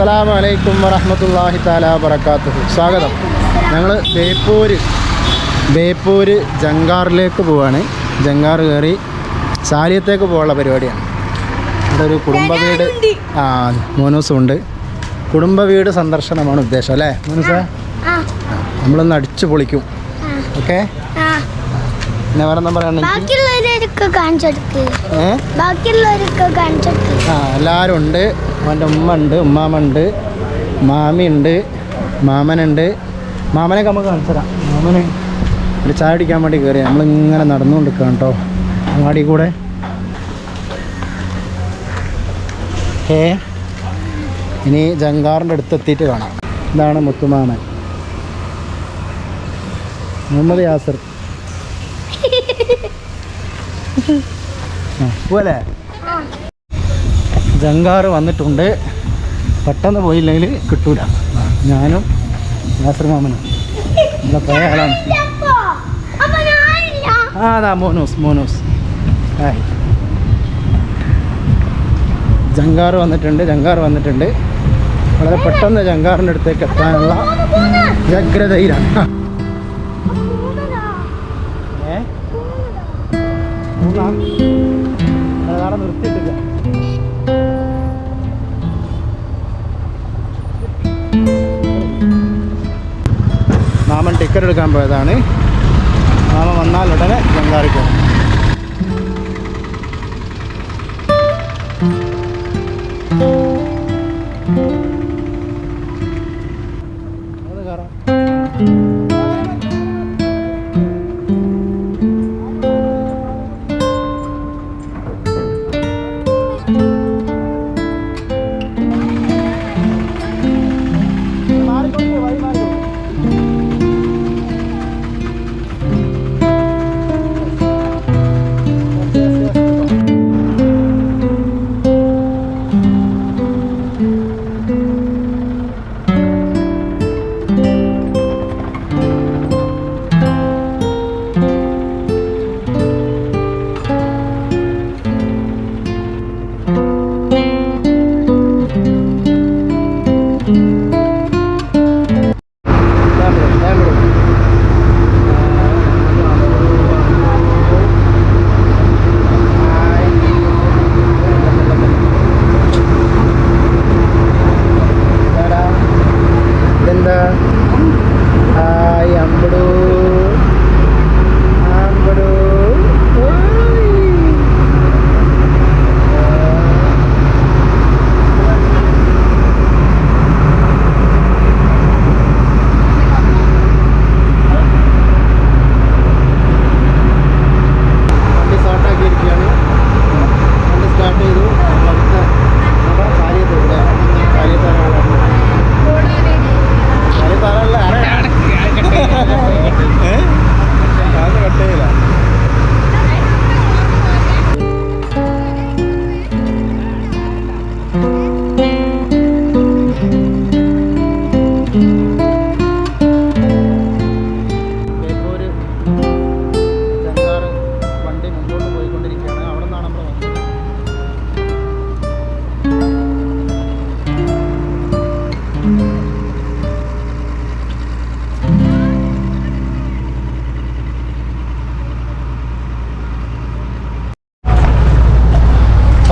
അസ്സലാമു അലൈക്കും വറഹ്മത്തുള്ളാഹി തആല വബറകാതുഹു സ്വാഗതം. ഞങ്ങൾ ബേപ്പൂര് ബേപ്പൂര് ജങ്കാറിലേക്ക് പോവാണ്. ജങ്കാർ കയറി സാലിയത്തേക്ക് പോകാനുള്ള പരിപാടിയാണ്. ഇവിടെ ഒരു കുടുംബ വീട് ആ മോനൂസും ഉണ്ട് കുടുംബ വീട് സന്ദർശനമാണ് ഉദ്ദേശം അല്ലേ? മോനൂസ? നമ്മളൊന്ന് അടിച്ചു പൊളിക്കും. ഓക്കെ? പിന്നെ വേറെ എന്താ പറയുകയാണെങ്കിൽ ബാക്കിയുള്ളവരൊക്കെ കാണിച്ചെടുക്ക്. ബാക്കിയുള്ളവരൊക്കെ കാണിച്ചെടുക്ക്. ആ എല്ലാവരും ഉണ്ട് അവന്റെ ഉമ്മ ഉണ്ട് ഉമ്മാമ ഉണ്ട് മാമി ഉണ്ട് മാമനുണ്ട്. മാമനൊക്കെ നമുക്ക് കാണിച്ചു തരാം. മാമന് ഒരു ചായ അടിക്കാൻ വേണ്ടി കയറി നമ്മളിങ്ങനെ നടന്നുകൊണ്ട് നിൽക്കാം കേട്ടോ. അങ്ങാടി കൂടെ. ഏ ഇനി ജങ്കാറിന്റെ അടുത്ത് എത്തിയിട്ട് കാണാം. ഇതാണ് മുത്തുമാമൻ. മുഹമ്മദ് യാസർ. പോലെ ജങ്കാറ് വന്നിട്ടുണ്ട്. പെട്ടെന്ന് പോയില്ലെങ്കിൽ കിട്ടൂല. ഞാനും നാസർ മാമനും ഇവിടെ പോയ ആളാണ്. ആ അതാ മോനൂസ് മോനൂസ്. ഹായ് ജങ്കാറ് വന്നിട്ടുണ്ട് ജങ്കാറ് വന്നിട്ടുണ്ട്. വളരെ പെട്ടെന്ന് ജങ്കാറിന്റെ അടുത്തേക്ക് എത്താനുള്ള വ്യഗ്രതയിലാണ്. മൂന്നാം അതാണ് നിർത്തിയിട്ടില്ല. മാമൻ ടിക്കറ്റ് എടുക്കാൻ പോയതാണ്. മാമൻ വന്നാൽ ഉടനെ ബംഗാറിൽ പോകും.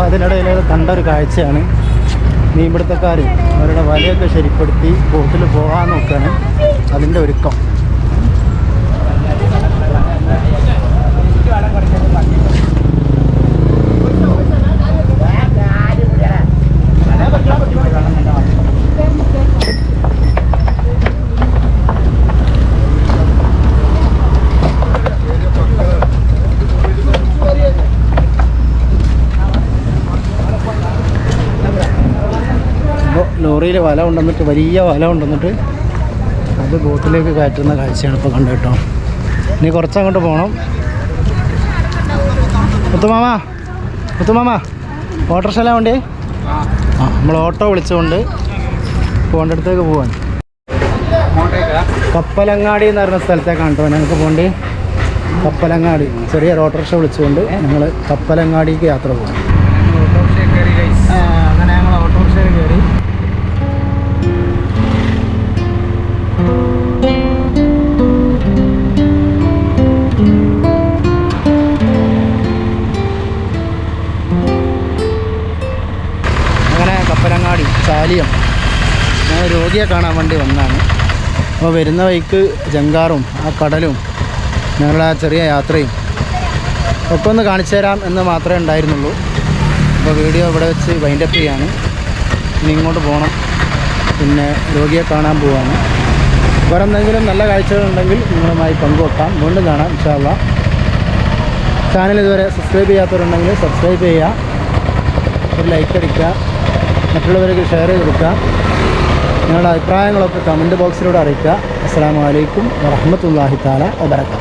അതിനിടയിൽ കണ്ട ഒരു കാഴ്ചയാണ് മീൻപിടുത്തക്കാർ അവരുടെ വലയൊക്കെ ശരിപ്പെടുത്തി ബോട്ടിൽ പോകാൻ നോക്കുകയാണ് അതിന്റെ ഒരുക്കം അപ്പോൾ ലോറിയിൽ വല കൊണ്ടുവന്നിട്ട് വലിയ വല കൊണ്ടുവന്നിട്ട് അത് ബോട്ടിലേക്ക് കയറ്റുന്ന കാഴ്ചയാണ് ഇപ്പോൾ കണ്ടു കേട്ടോ. ഇനി കുറച്ചങ്ങോട്ട് പോകണം മുത്തുമാമ മുത്തുമാമ ഓട്ടോറിക്ഷ വണ്ടി? ആ നമ്മൾ ഓട്ടോ വിളിച്ചുകൊണ്ട് പോകേണ്ട അടുത്തേക്ക് പോവാൻ. കപ്പലങ്ങാടി എന്ന് പറയുന്ന സ്ഥലത്തേക്കാണ് കേട്ടോ ഞങ്ങൾക്ക് പോകേണ്ടി കപ്പലങ്ങാടി ചെറിയ ഓട്ടോറിക്ഷ വിളിച്ചുകൊണ്ട് ഞങ്ങൾ കപ്പലങ്ങാടിക്ക് യാത്ര പോകും ആ, അങ്ങനെ ഞങ്ങൾ ഓട്ടോറിക്ഷയിൽ കയറി. രോഗിയെ കാണാൻ വേണ്ടി വന്നതാണ് അപ്പോൾ വരുന്ന വഴിക്ക് ജങ്കാറും ആ കടലും ഞങ്ങളുടെ ആ ചെറിയ യാത്രയും ഒക്കെ ഒന്ന് കാണിച്ചു തരാം എന്ന് മാത്രമേ ഉണ്ടായിരുന്നുള്ളൂ. അപ്പോൾ വീഡിയോ ഇവിടെ വെച്ച് വൈൻഡപ്പ് ചെയ്യാണ്. ഇനി ഇങ്ങോട്ട് പോകണം. പിന്നെ രോഗിയെ കാണാൻ പോവാണ്. വേറെ എന്തെങ്കിലും നല്ല കാഴ്ചകളുണ്ടെങ്കിൽ നിങ്ങളുമായി പങ്കുവെക്കാം. വീണ്ടും കാണാം ഇൻഷാല്ല ചാനൽ ഇതുവരെ സബ്സ്ക്രൈബ് ചെയ്യാത്തവരുണ്ടെങ്കിൽ സബ്സ്ക്രൈബ് ചെയ്യുക. ഒരു ലൈക്ക് അടിക്കുക. മറ്റുള്ളവർക്ക് ഷെയർ ചെയ്ത് കൊടുക്കുക. നിങ്ങളുടെ അഭിപ്രായങ്ങളൊക്കെ കമന്റ് ബോക്സിലൂടെ അറിയിക്കുക. അസ്സാം വലൈക്കും വറഹമത്തല്ലാഹി താല വബർക്കാത്തു